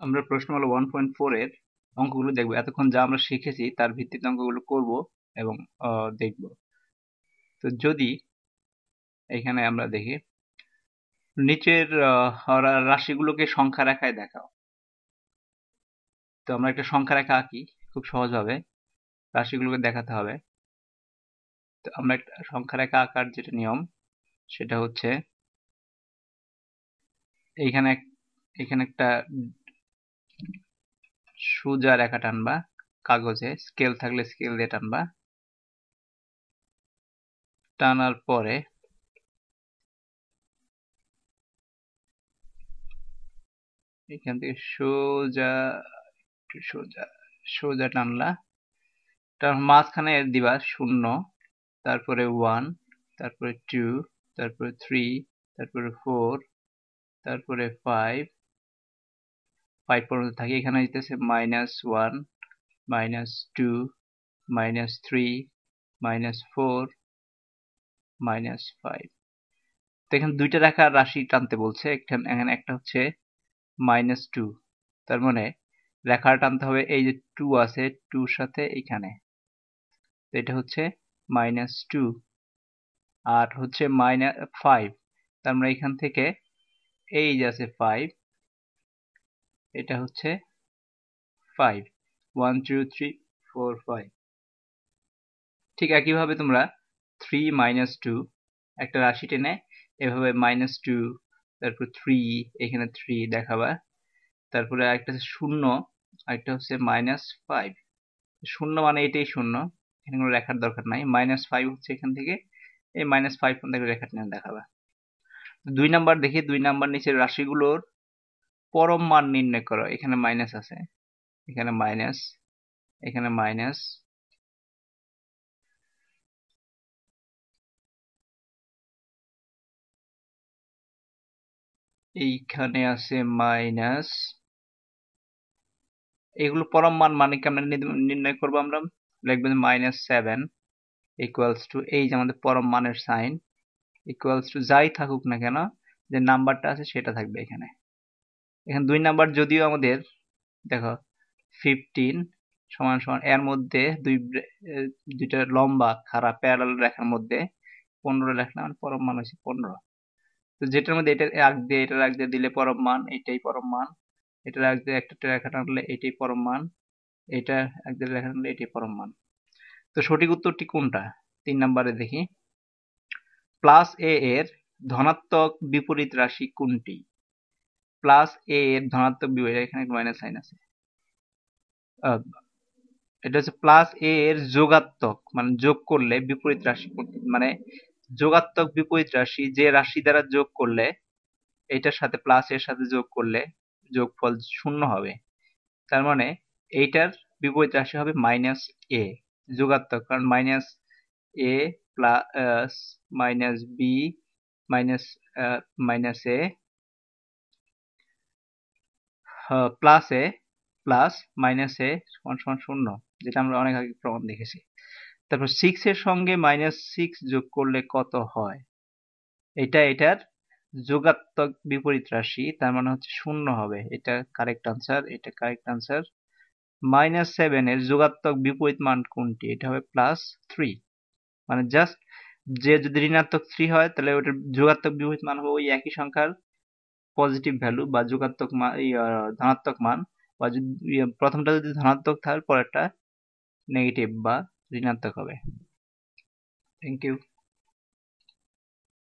আমরা প্রশ্নমালা one point four এর অঙ্কগুলো দেখব। এতক্ষণ যা আমরা শিখেছি তার ভিত্তিতে অঙ্কগুলো করব এবং দেখব। তো যদি এখানে আমরা দেখি, নিচের রাশিগুলোকে সংখ্যা রেখায় দেখাও। তো আমরা একটা সংখ্যা রেখা আঁকি খুব সহজভাবে। রাশিগুলোকে দেখাতে হবে। তো আমরা একটা সংখ্যা রেখা আঁকার যেটা নিয়ম, সেটা হচ্ছে, এইখানে এখানে একটা সোজা রেখা টানবা, কাগজে স্কেল থাকলে স্কেল দিয়ে টানবা। টানার পরে এখান থেকে সোজা, একটু সোজা সোজা টানলা। তার মাঝখানে দিবা শূন্য, তারপরে ওয়ান তারপরে টু তারপরে থ্রি তারপরে ফোর তারপরে ফাইভ ফাইভ পর্যন্ত থাকে, এখানে দিতেছে minus one minus two minus three minus four minus five তো এখানে দুইটা রেখার রাশি টানতে বলছে, এখানে একটা হচ্ছে মাইনাস টু তার মানে রেখা টানতে হবে এই যে টু আছে টুর সাথে এখানে। এটা হচ্ছে মাইনাস টু আর হচ্ছে মাইনাস ফাইভ তার মানে এখান থেকে এই যে আছে ফাইভ এটা হচ্ছে five one two three four five ঠিক একইভাবে তোমরা থ্রি মাইনাস টু একটা রাশি টেনে এভাবে মাইনাস টু তারপর থ্রি এখানে থ্রি দেখাবা। তারপরে একটা হচ্ছে শূন্য, আরেকটা হচ্ছে মাইনাস ফাইভ শূন্য মানে এটাই শূন্য, এখানে কোনো রেখার দরকার নাই। মাইনাস ফাইভ হচ্ছে এখান থেকে, এই মাইনাস ফাইভ পর্যন্ত রেখা টেনে দেখাবা। দুই নাম্বার দেখি, দুই নাম্বার নিচের রাশিগুলোর পরম মান নির্ণয় করো। এখানে মাইনাস আছে। এখানে মাইনাস এখানে মাইনাস এইখানে আছে মাইনাস এগুলো পরম মান মানে কেমন নির্ণয় করব আমরা? লিখবেন মাইনাস সেভেন ইকুয়ালস টু এই যে আমাদের পরম মানের সাইন ইকুয়ালস টু যাই থাকুক না কেন, যে নাম্বারটা আছে সেটা থাকবে এখানে। এখানে দুই নাম্বার যদিও আমাদের, দেখো ফিফটিন সমান সমান, এর মধ্যে দুই দুইটা লম্বা খারাপ প্যারাল রেখার মধ্যে পনেরো লেখলাম মানে পরম মান হচ্ছে পনেরো। তো যেটার মধ্যে এটা আগ দিয়ে এটা আগ দিয়ে দিলে পরম মান, এটাই পরম মান। এটা আগ দিয়ে একটা রেখা টানলে এটাই পরম মান। এটা এক দিয়ে রেখা টানলে এটাই পরম মান। তো সঠিক উত্তরটি কোনটা? তিন নম্বরে দেখি। প্লাস এ এর ধনাত্মক বিপরীত রাশি কোনটি? প্লাস এ এর ধনাত্মক বিপরীত এখানে মাইনাস সাইন আছে। এটা হচ্ছে প্লাস এ এর যোগাত্মক মানে যোগ করলে বিপরীত রাশি মানে যোগাত্মক বিপরীত রাশি যে রাশি দ্বারা যোগ করলে এইটার সাথে প্লাস এর সাথে যোগ করলে যোগফল শূন্য হবে। তার মানে এইটার বিপরীত রাশি হবে মাইনাস এ যোগাত্মক। কারণ minus A plus minus B minus minus A plus A plus minus A সমান সমান শূন্য, যেটা আমরা অনেক আগে প্রমাণ দেখেছি। তারপর সিক্স এর সঙ্গে মাইনাস সিক্স যোগ করলে কত হয়? এটা এটার যোগাত্মক বিপরীত রাশি, তার মানে হচ্ছে শূন্য হবে। এটা কারেক্ট আনসার এটা কারেক্ট আনসার মাইনাস সেভেন এর যোগাত্মক বিপরীত মান কোনটি? এটা হবে প্লাস থ্রি মানে জাস্ট যে যদি ঋণাত্মক থ্রি হয়, তাহলে ওটার যোগাত্মক বিপরীত মান হবে ওই একই সংখ্যার পজিটিভ ভ্যালু বা যোগাত্মক মান ধনাত্মক মান বা যদি প্রথমটা যদি ধনাত্মক থাকে, পরেরটা নেগেটিভ বা ঋণাত্মক হবে। Thank you